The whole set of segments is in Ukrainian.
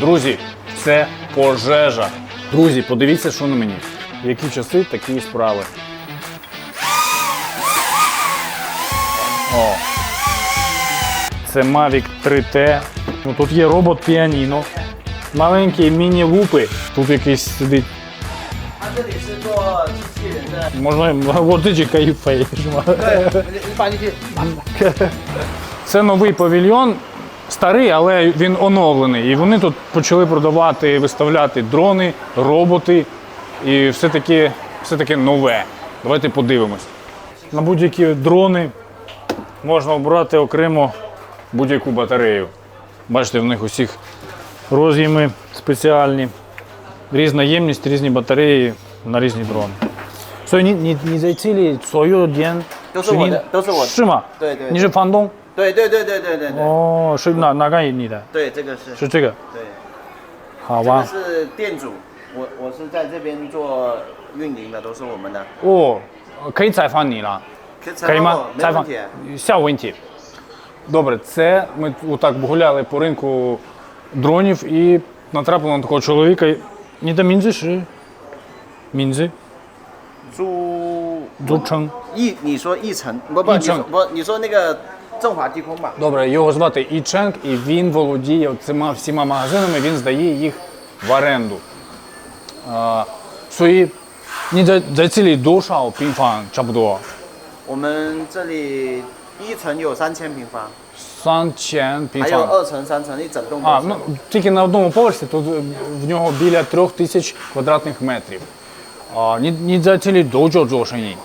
Друзі, це пожежа. Друзі, подивіться, що на мені. Які часи, такі справи. О. Це Mavic 3T. Ну, Тут є робот піаніно. Маленькі міні-лупи. Тут якийсь сидить. Можна водичі каюфей. Це новий павільйон старий, але він оновлений. І вони тут почали продавати, виставляти дрони, роботи і все таке, все таке нове. Давайте подивимось. На будь-які дрони можна обрати окремо будь-яку батарею. Бачите, в них усіх роз'єми спеціальні, різна ємність, різні батареї на різні дрони. 所以你你你在这里所有的店都是我的都是我的是吗？对对对你是房东？ 对对对对对对对，哦，是哪哪个你的？对，这个是，是这个，对，这个好吧？是店主，我我是在这边做运营的，都是我们的，哦，可以采访你了，可以可以吗？没采访问题。下问题. Добре, це ми отак гуляли по ринку дронів і натрапили на такого чоловіка. Ні, та мінзи ши. Мінзи. 朱朱称. 易，你说易成，不不，易成你说不，你说那个振华低空吧？ Добре, його звати Іченк, і він володіє цими всіма магазинами, він здає їх в оренду. А, 所以你在在这里多少平方差不多？我们这里一层有三千平方，三千平方。还有二层、三层，一整栋都 А, 是。 ну, тільки на одному поверсі тут е, в нього біля трьох тисяч квадратних метрів. А, ні, ні за цілі доджо зошені.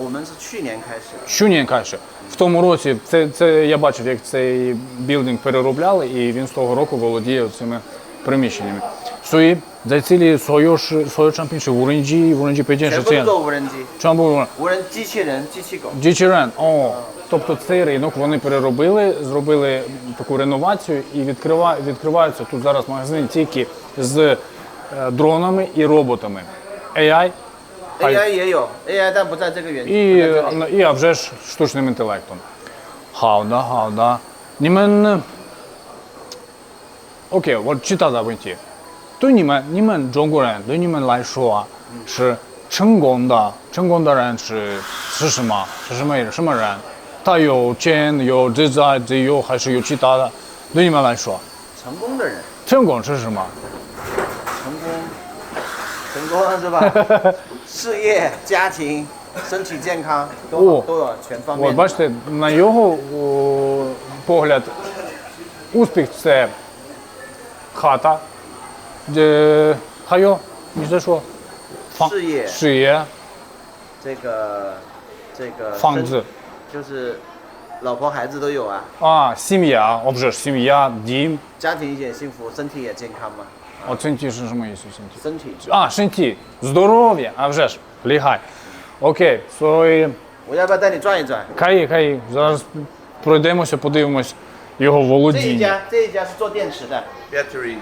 我们是去年开始， Щонін каже, в тому році це, це я бачив, як цей білдинг переробляли, і він з того року володіє цими приміщеннями. Сої за цілі свою ж свою чампінші в Уренджі, в Уренджі 全 п'ятінші 部都 це 做无人机， чамбу 无人机器人、机器狗。 Дічерен. О, тобто цей ринок вони переробили, зробили таку реновацію і відкрива, відкриваються тут зараз магазини тільки з е, дронами і роботами. AI AI 也有 AI，但不在这个园区。 і, 不在这里 і а вже ж штучним інтелектом. Хауда, хауда. Німен... Окей, вот 其他的问题。对你们，你们中国人对你们来说啊，是成功的，成功的人是是什么？是什么人？什么人？他有钱，有自在自由，还是有其他的？对你们来说，成功的人，成功是什么？ 成功，成功了是吧？事业、家庭、身体健康都好哦都有全方 От面的。 бачите, на його о, погляд, успіх це хата, де хайо, ні за що? Фа- 事业 Шиє, 这个这个 фанзи. 身就是老婆孩子都有啊， А, сім'я, обже ж сім'я, дім. 家庭也幸福，身体也健康嘛， От синті ж мої синті. Синті. А, синті. Здоров'я, а вже ж, лігай. Окей, сої. Хай, і... хай. Зараз пройдемося, подивимось його володіння. Battery.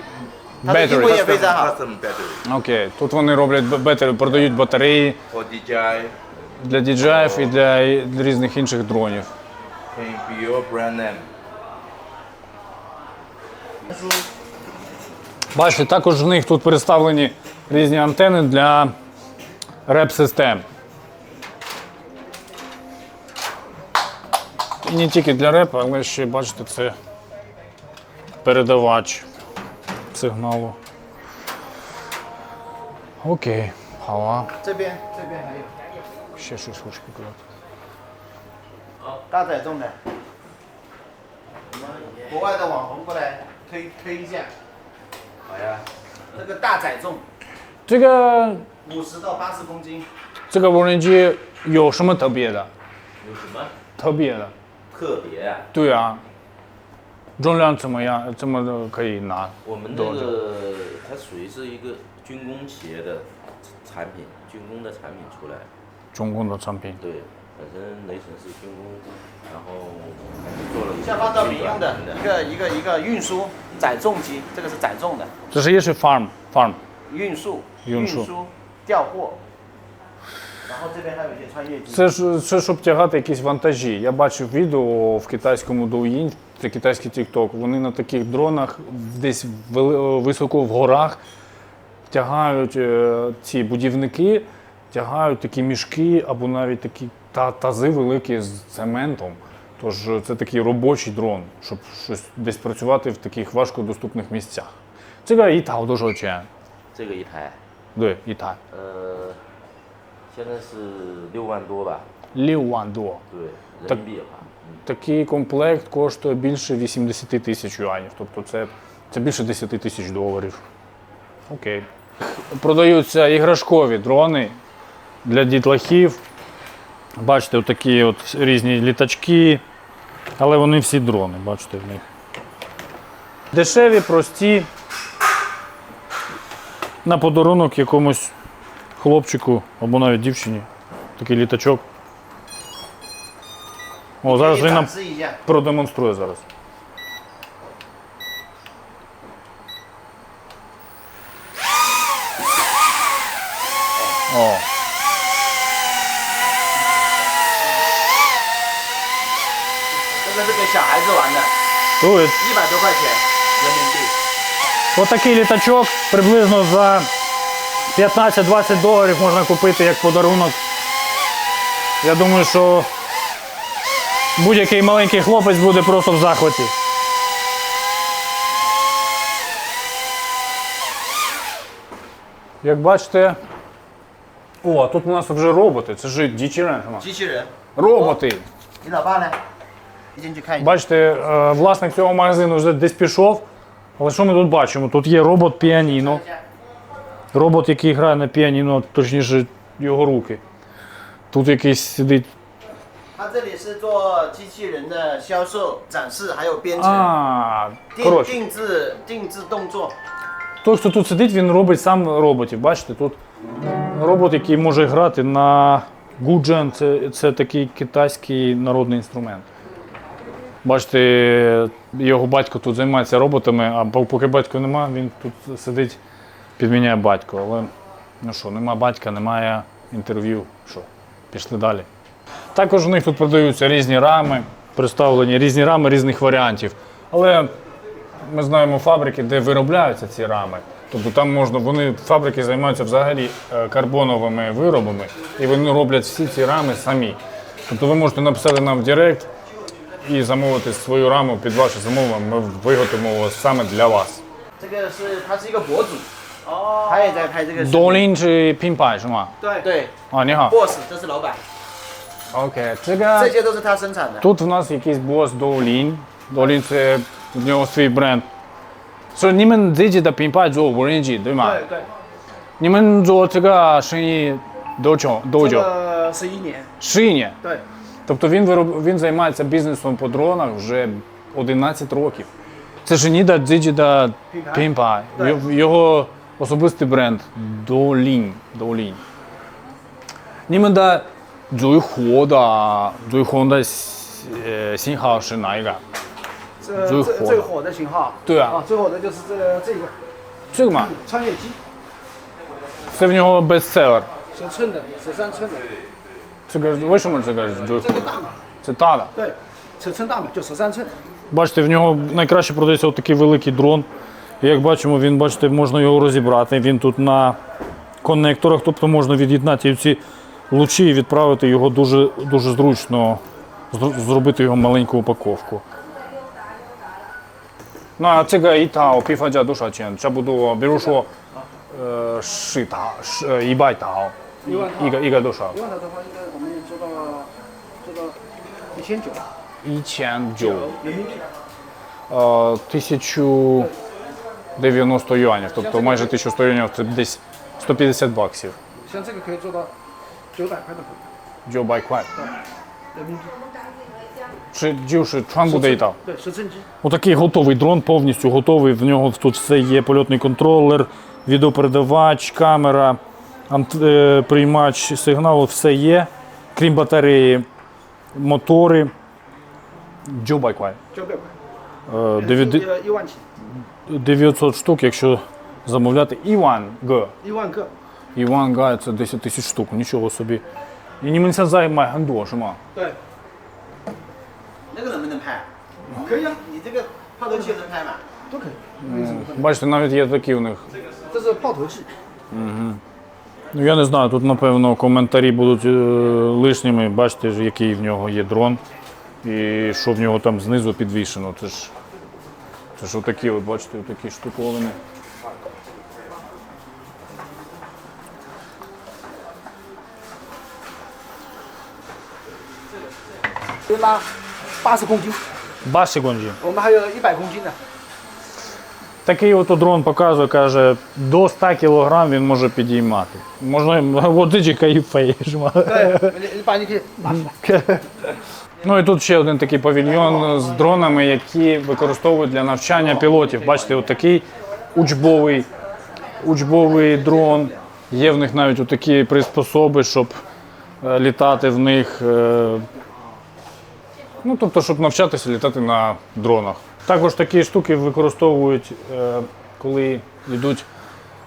Battery. Окей, тут вони роблять батареї, продають батареї. Для DJI і для різних інших дронів. Can be your brand name. Бачите, також в них тут представлені різні антени для реп-систем. І не тільки для репу, але ще бачите, це передавач сигналу. Окей, хава. 这边这边还有 Ще щось хочу показати. 大载重的，国外的网红过来推推一下。 好呀，这个大载重这个五十到八十公斤，这个无人机有什么特别的？有什么特别的？特别啊？对啊，重量怎么样？这么的可以拿？我们那多少个它属于是一个军工企业的产品，军工的产品出来。中共的产品。对，本身雷神是军工，然后还是做了像八道民用的的一个一个一个运输载重机，这个是载重的这是也是 farm farm。运输运输调货。然后这边还有一些穿越机。 Це ж це щоб тягати якісь вантажі. Я бачив відео в китайському Douyin, це китайський TikTok, вони на таких дронах десь вели- високо в горах тягають е, ці будівники, тягають такі мішки або навіть такі та тази великі з цементом. Тож е, це такий робочий дрон, щоб щось десь працювати в таких важкодоступних місцях. Це і та дуже оче. Це і та. Да, і та. Зараз 6 Так, такий комплект коштує більше 80 тисяч юанів. Тобто це, це більше 10 тисяч доларів. Окей. Продаються іграшкові дрони для дітлахів. Бачите, отакі от різні літачки, але вони всі дрони, бачите в них. Дешеві, прості, на подарунок якомусь хлопчику або навіть дівчині. Такий літачок. О, Зараз він нам продемонструє зараз. тут. 一百多块钱人民币。 Отакий літачок приблизно за 15-20 доларів можна купити як подарунок. Я думаю, що будь-який маленький хлопець буде просто в захваті. Як бачите. О, а тут у нас вже роботи. Це ж дічерен. 机器人， Роботи. 你老爸呢？ Бачите, е, власник цього магазину вже десь пішов. Але що ми тут бачимо? Тут є робот піаніно. Робот, який грає на піаніно, точніше його руки. Тут якийсь сидить. А. Той, хто тут сидить, він робить сам роботів. Бачите, тут робот, який може грати на гуджен, це, це такий китайський народний інструмент. Бачите, його батько тут займається роботами, а поки батька нема, він тут сидить, підміняє батько. Але ну що, нема батька, немає інтерв'ю. Що, пішли далі. Також у них тут продаються різні рами, представлені різні рами різних варіантів. Але ми знаємо фабрики, де виробляються ці рами. Тобто там можна, вони фабрики займаються взагалі е, карбоновими виробами, і вони роблять всі ці рами самі. Тобто ви можете написати нам в Директ і замовити свою раму під ваше замовлення. Ми виготовимо саме для вас. 这个是他是一个博主，哦，他也在拍这个视频。 Долін чи пімпай, що ма? 对对 А, ні, га. ，boss，这是老板， Окей, 这 це些都是他生产的。 Тут в нас якийсь бос Долін. Долін це в нього свій бренд. Що німен зиджі да пімпай зо ворінджі, 对吗？对，你们做这个生意多久？多久？这十一年， Шиня. 对， Тобто він вироб... він займається бізнесом по дронах вже 11 років. Це ж Ніда Дзиджіда Пімпай. Пімпай. Так. Його- Його особистий бренд Долін. Долін. 你们的最火的最红的呃型号是哪一个？这最火的这最火的型号，对啊啊，最火的就是这这个这个嘛，穿越机， це в нього бестселер. 十寸的，十三寸的， 这个为什么这个最火这？个大码， Це тада. 对，尺寸大码就十三寸， Бачите, в нього найкраще продається отакий великий дрон. І Як бачимо, він, бачите, можна його розібрати. Він тут на конекторах, тобто можна від'єднати ці лучі і відправити його дуже, дуже зручно, зр- зробити його маленьку упаковку. На це га і тао, піфаджа душа чен. Це буду, беру, що е, ши тао, ш- е, і бай тао. 一万套， І га- і га душа. 一万套的话，应该我们做到做到一千九І чен джоу. 人民币， Е, 1090 юанів, тобто майже 1100 юанів, це десь 150 баксів. 像这个可以做到九百块的粉， Джо Байквай. 人民币， Чи джівши чван буде і там. 对，十寸机， Отакий готовий дрон, повністю готовий. В нього тут все є: польотний контролер, відеопередавач, камера, ант- е, приймач сигналу, все є. Крім батареї, мотори. Джо Байквай. 九百块， Е, дев'яти- 呃一万起， 900 штук, якщо замовляти. Іван Г. 一万个， Іван Гай це 10 тисяч штук, нічого собі. І не займає гандо, шима. 对，那个能不能拍？可以啊，你 你这个炮头器能拍吗？都可以，没什么问题。 Бачите, навіть є такі у них. 这是炮头器， Ну я не знаю, тут напевно коментарі будуть е, лишніми. Бачите, ж, який в нього є дрон і що в нього там знизу підвішено. Це ж, це ж отакі, от бачите, отакі штуковини. 可以拉八十公斤， Ба секунді. 我们还有一百公斤的。 Такий от дрон показує, каже, до 100 кг він може підіймати. Можна водичі кайфаєш. Ну і тут ще один такий павільйон з дронами, які використовують для навчання пілотів. Бачите, от такий учбовий учбовий дрон. Є в них навіть такі приспособи, щоб е, літати в них. Е. Ну, тобто, щоб навчатися літати на дронах. Також такі штуки використовують, е, коли йдуть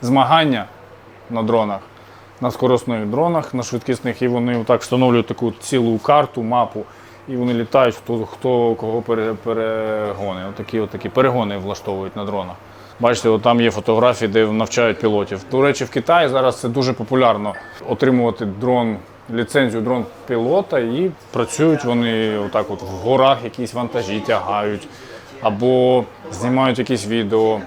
змагання на дронах, на скоростних дронах, на швидкісних, і вони отак встановлюють таку цілу карту, мапу, і вони літають, хто, хто кого перегони. Отакі, отакі перегони влаштовують на дронах. Бачите, от там є фотографії, де навчають пілотів. До речі, в Китаї зараз це дуже популярно отримувати дрон, ліцензію дрон пілота, і працюють вони отак, от в горах якісь вантажі тягають, або знімають якісь відео.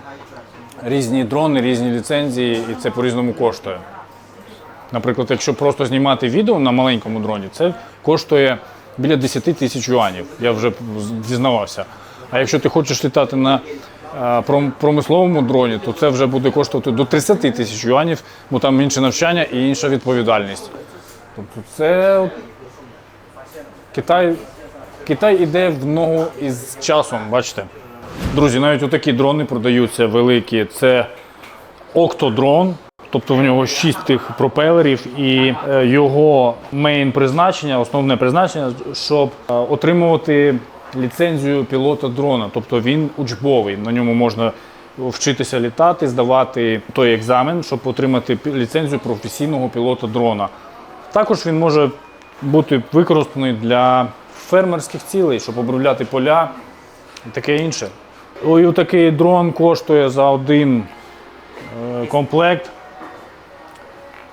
Різні дрони, різні ліцензії, і це по-різному коштує. Наприклад, якщо просто знімати відео на маленькому дроні, це коштує біля 10 тисяч юанів. Я вже дізнавався. А якщо ти хочеш літати на е, промисловому дроні, то це вже буде коштувати до 30 тисяч юанів, бо там інше навчання і інша відповідальність. Тобто це Китай, Китай іде в ногу із часом, бачите. Друзі, навіть отакі дрони продаються великі. Це октодрон, тобто в нього шість тих пропелерів, і е, його мейн призначення, основне призначення, щоб е, отримувати ліцензію пілота дрона. Тобто він учбовий. На ньому можна вчитися літати, здавати той екзамен, щоб отримати ліцензію професійного пілота дрона. Також він може бути використаний для фермерських цілей, щоб обробляти поля і таке інше. І такий дрон коштує за один е, комплект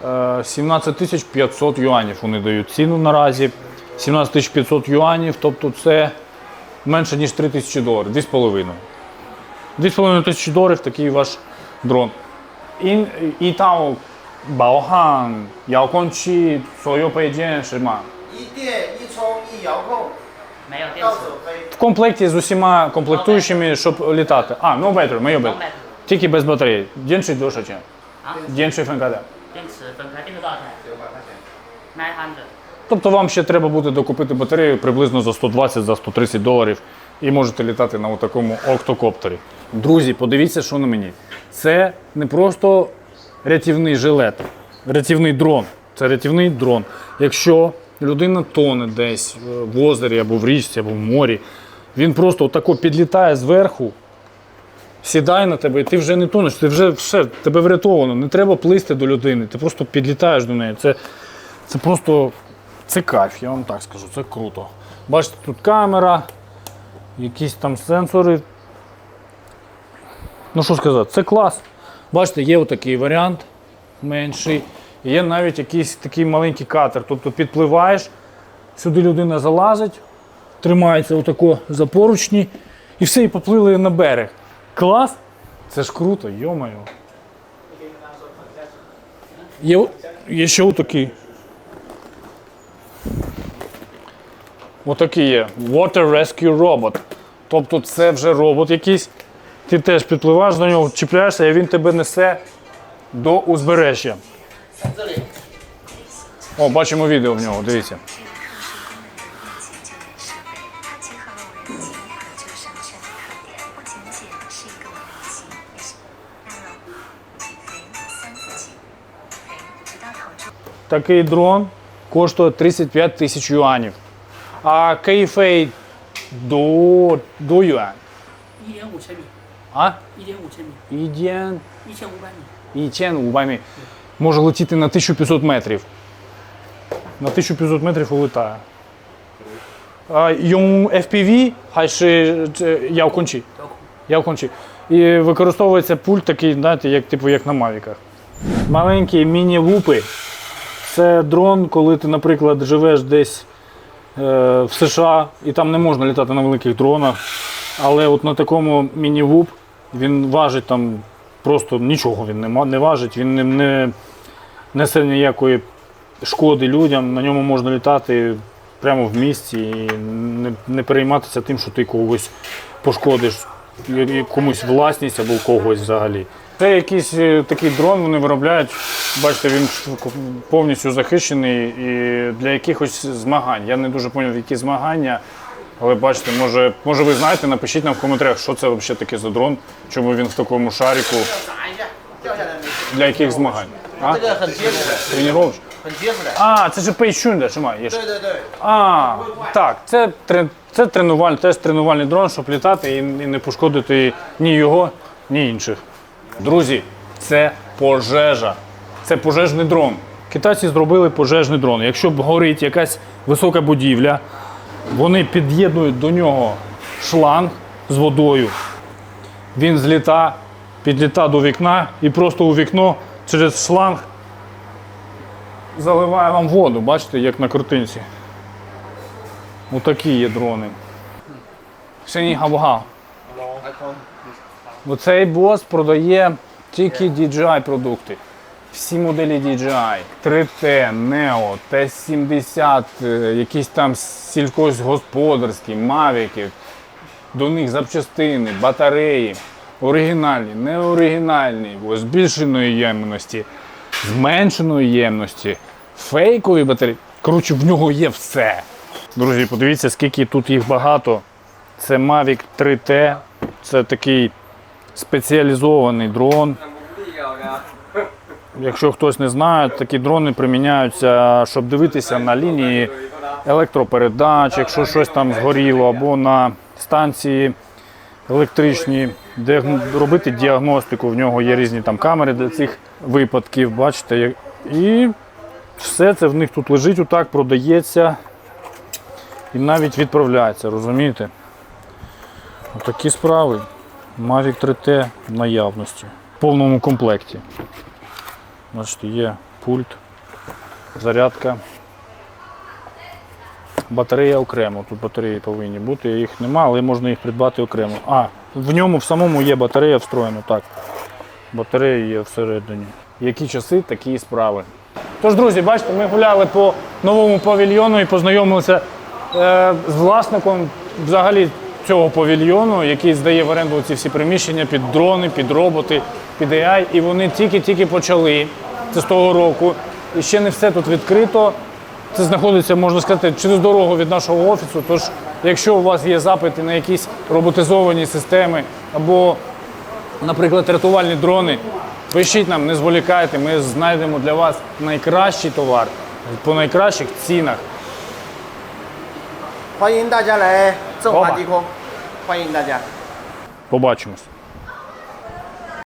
е, 17 500 юанів. Вони дають ціну наразі. 17 тисяч 500 юанів, тобто це менше, ніж 3 тисячі доларів, 2,5. 2,5 тисячі доларів такий ваш дрон. І, і там Баохан, Яокончі, Сойо Пейджен, Шима і алкоголь. В комплекті з усіма комплектуючими, щоб літати. А, ну battery, мою battery. Тільки без батареї. Дінший душа чи? Дінший фенкаде. Тобто вам ще треба буде докупити батарею приблизно за 120 за 130 доларів і можете літати на такому октокоптері. Друзі, подивіться, що на мені. Це не просто рятівний жилет, рятівний дрон. Це рятівний дрон. Якщо людина тоне десь в озері або в річці, або в морі, він просто отако підлітає зверху, сідає на тебе, і ти вже не тонеш, ти вже все, тебе врятовано. Не треба плисти до людини, ти просто підлітаєш до неї. Це, це просто це кайф, я вам так скажу, це круто. Бачите, тут камера, якісь там сенсори. Ну що сказати, це клас. Бачите, є отакий варіант менший. Є навіть якийсь такий маленький катер. Тобто підпливаєш, сюди людина залазить, тримається отако за поручні і все, і поплили на берег. Клас? Це ж круто, йомаю. Є, є ще отакий. Отакий є. Water Rescue Robot. Тобто це вже робот якийсь. Ти теж підпливаєш до нього, чіпляєшся, і він тебе несе до узбережжя. О, бачимо відео в нього, дивіться. 它结合了我们的银河救生圈的特点，不仅仅是一个武器，也是让人起飞、三次起飞，直到投中。 Такий дрон коштує 35 тисяч юанів. А кейфей до, до юань. 一点五千米， А? 一点五千米， Іден 一千五百米。 і чен у ваймі може летіти на 1500 метрів. на 1500 метрів улітає. А, Йому FPV, хай ще е, я вкончі. Я вкончі. І використовується пульт такий, знаєте, як типу як на мавіках. Маленькі міні-вупи. Це дрон, коли ти, наприклад, живеш десь е, в США і там не можна літати на великих дронах. Але от на такому міні-вуп він важить там просто нічого він не не важить, він не, не несе ніякої шкоди людям, на ньому можна літати прямо в місті і не, не перейматися тим, що ти когось пошкодиш, комусь власність або когось взагалі. Це якийсь е, такий дрон, вони виробляють, бачите, він повністю захищений і для якихось змагань. Я не дуже зрозумів, які змагання, але бачите, може може ви знаєте, напишіть нам в коментарях, що це взагалі таке за дрон, чому він в такому шаріку. для яких змагань. А? Тренувальний? А, це ж пейчунда, що має. Так, так, це, це тренувальний, теж тренувальний дрон, щоб літати і, і не пошкодити ні його, ні інших. Друзі, це пожежа. Це пожежний дрон. Китайці зробили пожежний дрон. Якщо б горить якась висока будівля, вони під'єднують до нього шланг з водою. Він зліта, підліта до вікна і просто у вікно через шланг заливає вам воду, бачите, як на картинці. Отакі є дрони. Синій габга. Оцей бос продає тільки DJI продукти. Всі моделі DJI. 3T, Neo, T70, е, якісь там сільськогосподарські, мавіки. До них запчастини, батареї. Оригінальні, неоригінальні, збільшеної ємності, зменшеної ємності, фейкові батареї. Коротше, в нього є все. Друзі, подивіться, скільки тут їх багато. Це Mavic 3T, це такий спеціалізований дрон. Якщо хтось не знає, такі дрони приміняються, щоб дивитися на лінії електропередач, якщо щось там згоріло, або на станції електричні, де робити діагностику. В нього є різні там камери для цих випадків. Бачите, і все це в них тут лежить, отак, продається і навіть відправляється, розумієте? Отакі справи. Mavic 3T в наявності. В повному комплекті. Бачите, є пульт, зарядка. Батарея окремо. Тут батареї повинні бути, їх нема, але можна їх придбати окремо. А, в ньому в самому є батарея встроєна, так. Батарея є всередині. Які часи, такі і справи. Тож, друзі, бачите, ми гуляли по новому павільйону і познайомилися е, з власником взагалі цього павільйону, який здає в оренду ці всі приміщення під дрони, під роботи, під AI. І вони тільки-тільки почали. Це з того року. І ще не все тут відкрито. Це знаходиться, можна сказати, через дорогу від нашого офісу. Тож, якщо у вас є запити на якісь роботизовані системи або наприклад, рятувальні дрони. Пишіть нам, не зволікайте, ми знайдемо для вас найкращий товар по найкращих цінах. 欢迎大家来振华低空，欢迎大家。 Побачимось.